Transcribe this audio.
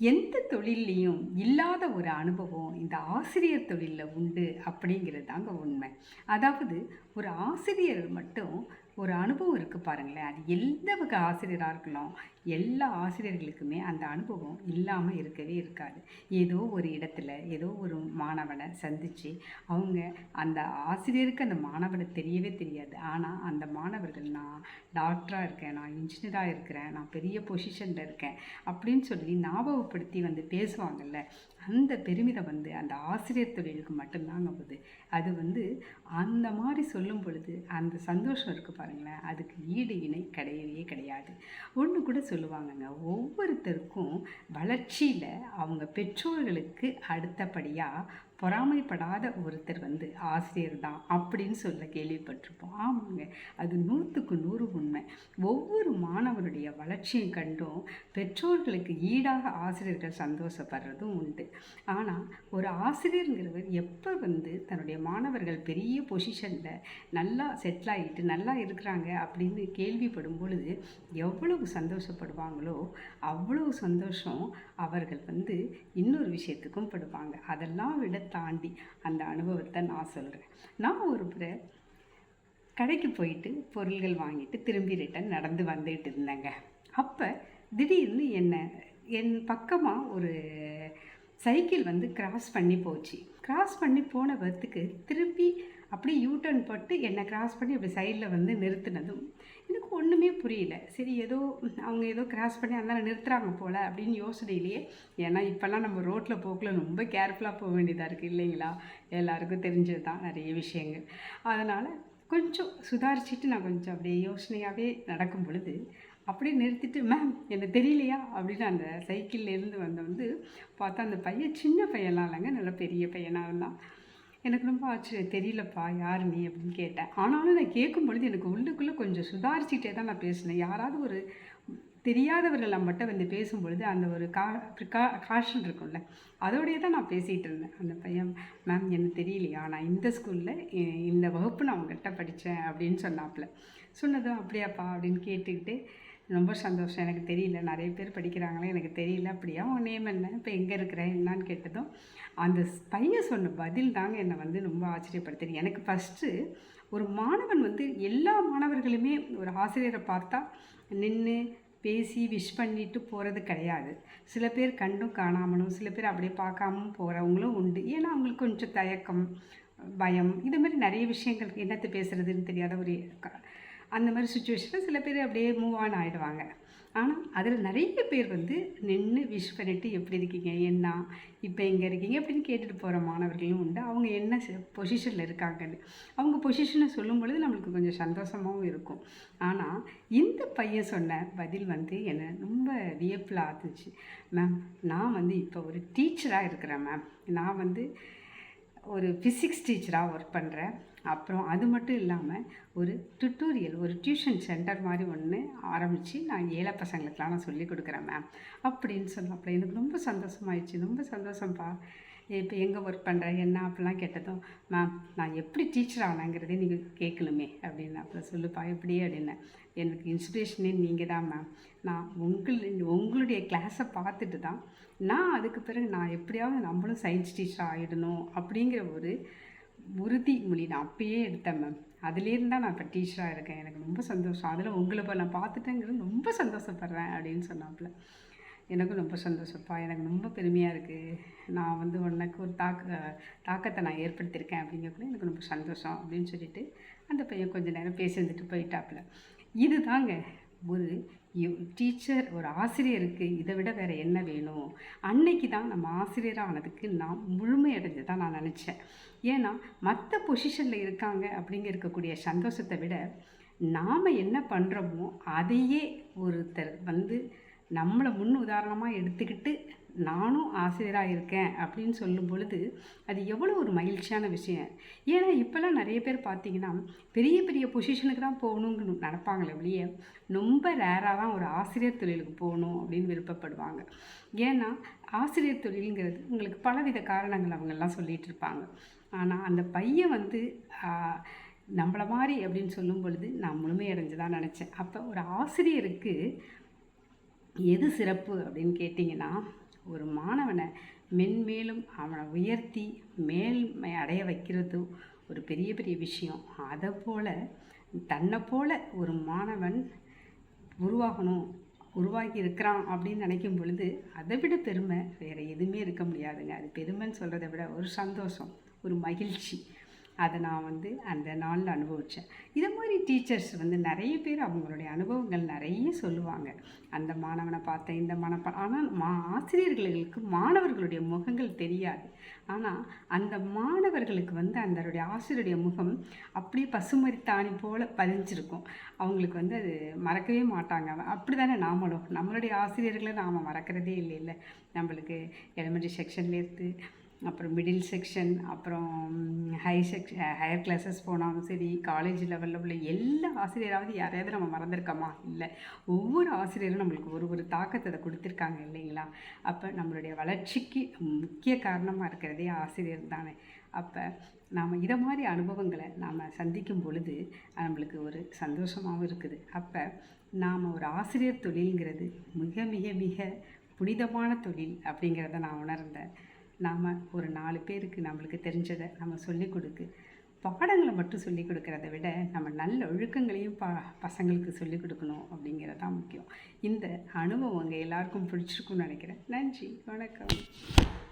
எந்த தொழில்லையும் இல்லாத ஒரு அனுபவம் இந்த ஆசிரியர் தொழிலில் உண்டு அப்படிங்கிறது தாங்க உண்மை. அதாவது ஒரு ஆசிரியர் மட்டும் ஒரு அனுபவம் இருக்குது பாருங்களேன். அது எந்த வகை ஆசிரியராக இருக்கலாம் எல்லா ஆசிரியர்களுக்குமே அந்த அனுபவம் இல்லாமல் இருக்கவே இருக்காது. ஏதோ ஒரு இடத்துல ஏதோ ஒரு மாணவனை சந்தித்து அவங்க அந்த ஆசிரியருக்கு அந்த மாணவனை தெரியவே தெரியாது. ஆனால் அந்த மாணவர்கள் நான் டாக்டராக இருக்கேன் நான் இன்ஜினியராக இருக்கிறேன் நான் பெரிய பொசிஷனில் இருக்கேன் அப்படின்னு சொல்லி ஞாபகப்படுத்தி வந்து பேசுவாங்கல்ல. அந்த பெருமிதம் வந்து அந்த ஆசிரியர் தொழிலுக்கு மட்டும்தாங்க போகுது. அது வந்து அந்த மாதிரி சொல்லும் பொழுது அந்த சந்தோஷம் இருக்குது பாருங்களேன். அதுக்கு ஈடு இணை கிடையவே கிடையாது. ஒன்று கூட சொல்லுவாங்கங்க ஒவ்வொருத்தருக்கும் வளர்ச்சியில் அவங்க பெற்றோர்களுக்கு அடுத்தபடியாக பொறாமைப்படாத ஒருத்தர் வந்து ஆசிரியர் தான் அப்படின்னு சொல்ல கேள்விப்பட்டிருப்போம். ஆமாங்க அது நூற்றுக்கு நூறு உண்மை. ஒவ்வொரு மாணவருடைய வளர்ச்சியும் கண்டும் பெற்றோர்களுக்கு ஈடாக ஆசிரியர்கள் சந்தோஷப்படுறதும் உண்டு. ஆனால் ஒரு ஆசிரியருங்கிறவர் எப்போ வந்து தன்னுடைய மாணவர்கள் பெரிய பொசிஷனில் நல்லா செட்டில் ஆகிட்டு நல்லா இருக்கிறாங்க அப்படின்னு கேள்விப்படும் பொழுது எவ்வளவு சந்தோஷப்படுவாங்களோ அவ்வளவு சந்தோஷம் அவர்கள் வந்து இன்னொரு விஷயத்துக்கும் படுவாங்க. அதெல்லாம் விட தாண்டி அந்த அனுபவத்தை நான் சொல்கிறேன் நான் ஒரு முறை கடைக்கு போயிட்டு பொருள்கள் வாங்கிட்டு திரும்பி ரிட்டன் நடந்து வந்துட்டு இருந்தேங்க. அப்போ திடீர்னு என்ன என் பக்கமாக ஒரு சைக்கிள் வந்து கிராஸ் பண்ணி போச்சு. கிராஸ் பண்ணி போன பத்துக்கு திருப்பி அப்படியே யூ டர்ன் போட்டு என்னை கிராஸ் பண்ணி அப்படி சைடில் வந்து நிறுத்தினதும் ஒன்றுமே புரியல. சரி ஏதோ அவங்க ஏதோ கிராஸ் பண்ணி அதனால் நிறுத்துறாங்க போல் அப்படின்னு யோசனையிலேயே ஏன்னா இப்போல்லாம் நம்ம ரோட்டில் போக்கில் ரொம்ப கேர்ஃபுல்லாக போக வேண்டியதாக இருக்குது இல்லைங்களா? எல்லாருக்கும் தெரிஞ்சது தான் நிறைய விஷயங்கள். அதனால் கொஞ்சம் சுதாரிச்சுட்டு நான் கொஞ்சம் அப்படியே யோசனையாகவே நடக்கும் பொழுது அப்படியே நிறுத்திட்டு மேம் எனக்கு தெரியலையா? அப்படின்னு அந்த சைக்கிள்லேருந்து வந்த வந்து பார்த்தா அந்த பையன் சின்ன பையன்லாம் இல்லைங்க. நல்ல பெரிய பையனாக இருந்தான் எனக்கு ரொம்ப ஆச்சரியம் தெரியலப்பா யார் நீ அப்படின்னு கேட்டேன். ஆனாலும் நான் கேட்கும் பொழுது எனக்கு உள்ளுக்குள்ளே கொஞ்சம் சுதாரிச்சுட்டே தான் நான் பேசினேன். யாராவது ஒரு தெரியாதவர்கள் நம்மகிட்ட வந்து பேசும்பொழுது அந்த ஒரு கா கா காஷன் இருக்கும்ல அதோடைய தான் நான் பேசிகிட்டு இருந்தேன். அந்த பையன் மேம் எனக்கு தெரியலையா? நான் இந்த ஸ்கூலில் இந்த வகுப்பு நான் உங்கள்கிட்ட படித்தேன் அப்படின்னு சொன்னாப்புல சொன்னதும் அப்படியாப்பா அப்படின்னு கேட்டுக்கிட்டு ரொம்ப சந்தோஷம். எனக்கு தெரியல. நிறைய பேர் படிக்கிறாங்களே எனக்கு தெரியல. அப்படியா? உன் நேம் என்ன? இப்போ எங்கே இருக்கிற? என்னான்னு கேட்டதும் அந்த பையன் சொன்ன பதில் தாங்க என்னை வந்து ரொம்ப ஆச்சரியப்படுத்துது எனக்கு ஃபஸ்ட்டு ஒரு மாணவன் வந்து எல்லா மாணவர்களுமே ஒரு ஆசிரியரை பார்த்தா நின்று பேசி விஷ் பண்ணிட்டு போகிறது கிடையாது. சில பேர் கண்டும் காணாமலும் சில பேர் அப்படியே பார்க்காம போகிறவங்களும் உண்டு. ஏன்னா அவங்களுக்கு கொஞ்சம் தயக்கம் பயம் இது மாதிரி நிறைய விஷயங்கள் என்னத்தை பேசுகிறதுன்னு தெரியாத ஒரு அந்த மாதிரி சுச்சுவேஷனில் சில பேர் அப்படியே மூவ் ஆன் ஆகிடுவாங்க ஆனால் அதில் நிறைய பேர் வந்து நின்று விஷ் பண்ணிவிட்டு எப்படி இருக்கீங்க? என்ன? இப்போ எங்கே இருக்கீங்க? அப்படின்னு கேட்டுட்டு போகிற மாணவர்களும் உண்டு. அவங்க என்ன பொசிஷனில் இருக்காங்கன்னு. அவங்க பொசிஷனை சொல்லும் பொழுது நம்மளுக்கு கொஞ்சம் சந்தோஷமாகவும் இருக்கும். ஆனால் இந்த பையன் சொன்ன பதில் வந்து என்னை ரொம்ப வியப்பில் ஆத்துச்சு மேம் நான் வந்து இப்போ ஒரு டீச்சராக இருக்கிறேன் மேம் நான் வந்து ஒரு ஃபிசிக்ஸ் டீச்சராக ஒர்க் பண்ணுறேன் அப்புறம் அது மட்டும் இல்லாமல் ஒரு டுட்டோரியல் ஒரு டியூஷன் சென்டர் மாதிரி ஒன்று ஆரம்பித்து நான் ஏழை பசங்களுக்கெலாம் நான் சொல்லிக் கொடுக்குறேன் மேம் அப்படின்னு சொன்னப்போ எனக்கு ரொம்ப சந்தோஷமாயிடுச்சு ரொம்ப சந்தோஷம்ப்பா இப்போ எங்கே ஒர்க் பண்ணுறேன் என்ன அப்படிலாம் கேட்டதும் மேம் நான் எப்படி டீச்சர் ஆனேங்கிறதே நீங்கள் கேட்கணுமே அப்படின்னு அப்புறம் சொல்லுப்பா எப்படி அப்படின்னு எனக்கு இன்ஸ்பிரேஷனே நீங்கள் தான் மேம் நான் உங்கள் உங்களுடைய கிளாஸை பார்த்துட்டு தான் நான் அதுக்கு பிறகு நான் எப்படியாவது நம்மளும் சயின்ஸ் டீச்சர் ஆகிடணும் அப்படிங்கிற ஒரு உறுதிமொழி நான் அப்பயே எடுத்தேன் மேம் அதுலேருந்து தான் நான் இப்போ டீச்சராக இருக்கேன். எனக்கு ரொம்ப சந்தோஷம். அதில் உங்களை இப்போ நான் பார்த்துட்டேங்கிறது ரொம்ப சந்தோஷப்படுறேன் அப்படின்னு சொன்னாப்புல. எனக்கும் ரொம்ப சந்தோஷப்பா எனக்கு ரொம்ப பெருமையாக இருக்குது நான் வந்து உனக்கு ஒரு தாக்க தாக்கத்தை நான் ஏற்படுத்தியிருக்கேன் அப்படிங்கக்குள்ள எனக்கு ரொம்ப சந்தோஷம் அப்படின்னு சொல்லிட்டு அந்த பையன் கொஞ்சம் நேரம் பேசி இருந்துட்டு போயிட்டாப்புல. இது தாங்க ஒரு டீச்சர் ஒரு ஆசிரியருக்கு இதை விட வேறு என்ன வேணும்? அன்னைக்கு தான் நம்ம ஆசிரியராக ஆனதுக்கு நான் முழுமையடைஞ்சு தான் நான் நினச்சேன். ஏன்னா மற்ற பொசிஷனில் இருக்காங்க அப்படிங்க இருக்கக்கூடிய சந்தோஷத்தை விட நாம் என்ன பண்ணுறோமோ அதையே ஒருத்தர் வந்து நம்மளை முன் உதாரணமாக எடுத்துக்கிட்டு நானும் ஆசிரியராக இருக்கேன் அப்படின்னு சொல்லும் பொழுது அது எவ்வளோ ஒரு மகிழ்ச்சியான விஷயம். ஏன்னா இப்போல்லாம் நிறைய பேர் பார்த்தீங்கன்னா பெரிய பெரிய பொசிஷனுக்கு தான் போகணுங்கன்னு நடப்பாங்களே வெளியே ரொம்ப ரேராக தான் ஒரு ஆசிரியர் தொழிலுக்கு போகணும் அப்படின்னு விருப்பப்படுவாங்க. ஏன்னா ஆசிரியர் தொழிலுங்கிறது உங்களுக்கு பலவித காரணங்கள் அவங்கெல்லாம் சொல்லிகிட்டு இருப்பாங்க. ஆனால் அந்த பையன் வந்து நம்மளை மாதிரி அப்படின்னு சொல்லும் பொழுது நான் முழுமையடைஞ்சு தான் நினச்சேன். அப்போ ஒரு ஆசிரியருக்கு எது சிறப்பு அப்படின்னு கேட்டிங்கன்னா ஒரு மாணவனை மென்மேலும் அவனை உயர்த்தி மேல்மை அடைய வைக்கிறது ஒரு பெரிய பெரிய விஷயம். அதை போல் தன்னை போல் ஒரு மாணவன் உருவாகணும் உருவாகி இருக்கிறான் அப்படின்னு நினைக்கும் பொழுது அதை விட பெருமை வேறு எதுவுமே இருக்க முடியாதுங்க. அது பெருமைன்னு சொல்கிறத விட ஒரு சந்தோஷம் ஒரு மகிழ்ச்சி. அதை நான் வந்து அந்த நாளில் அனுபவித்தேன் இதை மாதிரி டீச்சர்ஸ் வந்து நிறைய பேர் அவங்களுடைய அனுபவங்கள் நிறைய சொல்லுவாங்க. அந்த மாணவனை பார்த்தேன் இந்த மாணவ ஆனால் மா ஆசிரியர்களுக்கு மாணவர்களுடைய முகங்கள் தெரியாது. ஆனால் அந்த மாணவர்களுக்கு வந்து அந்தருடைய ஆசிரியருடைய முகம் அப்படியே பசுமரித்தாணி போல் பதிஞ்சிருக்கும். அவங்களுக்கு வந்து அது மறக்கவே மாட்டாங்க. அப்படி தானே நாமளும்? நம்மளுடைய ஆசிரியர்களை நாம் மறக்கிறதே இல்லை இல்லை நம்மளுக்கு எலிமெண்ட்ரி செக்ஷன்லேருந்து அப்புறம் மிடில் செக்ஷன் அப்புறம் ஹை செக்ஷன் ஹையர் கிளாஸஸ் போனாலும் சரி காலேஜ் லெவலில் உள்ள எல்லா ஆசிரியராவது யாரையாவது நம்ம மறந்துருக்கோமா? இல்லை. ஒவ்வொரு ஆசிரியரும் நம்மளுக்கு ஒரு ஒரு தாக்கத்தை அதை கொடுத்துருக்காங்க இல்லைங்களா? அப்போ நம்மளுடைய வளர்ச்சிக்கு முக்கிய காரணமாக இருக்கிறதே ஆசிரியர் தானே. அப்போ நாம் இதை மாதிரி அனுபவங்களை நாம் சந்திக்கும் பொழுது நம்மளுக்கு ஒரு சந்தோஷமாகவும் இருக்குது. அப்போ நாம் ஒரு ஆசிரியர் தொழில்ங்கிறது மிக மிக மிக புனிதமான தொழில் அப்படிங்கிறத நான் உணர்ந்தேன். நாம் ஒரு நாலு பேருக்கு நம்மளுக்கு தெரிஞ்சதை நம்ம சொல்லிக் கொடுக்கு பாடங்களை மட்டும் சொல்லிக் கொடுக்கறத விட நம்ம நல்ல ஒழுக்கங்களையும் ப பசங்களுக்கு சொல்லிக் கொடுக்கணும் அப்படிங்கிறது தான் முக்கியம். இந்த அனுபவம் உங்கள் எல்லாருக்கும் பிடிச்சிருக்கும்னு நினைக்கிறேன். நன்றி. வணக்கம்.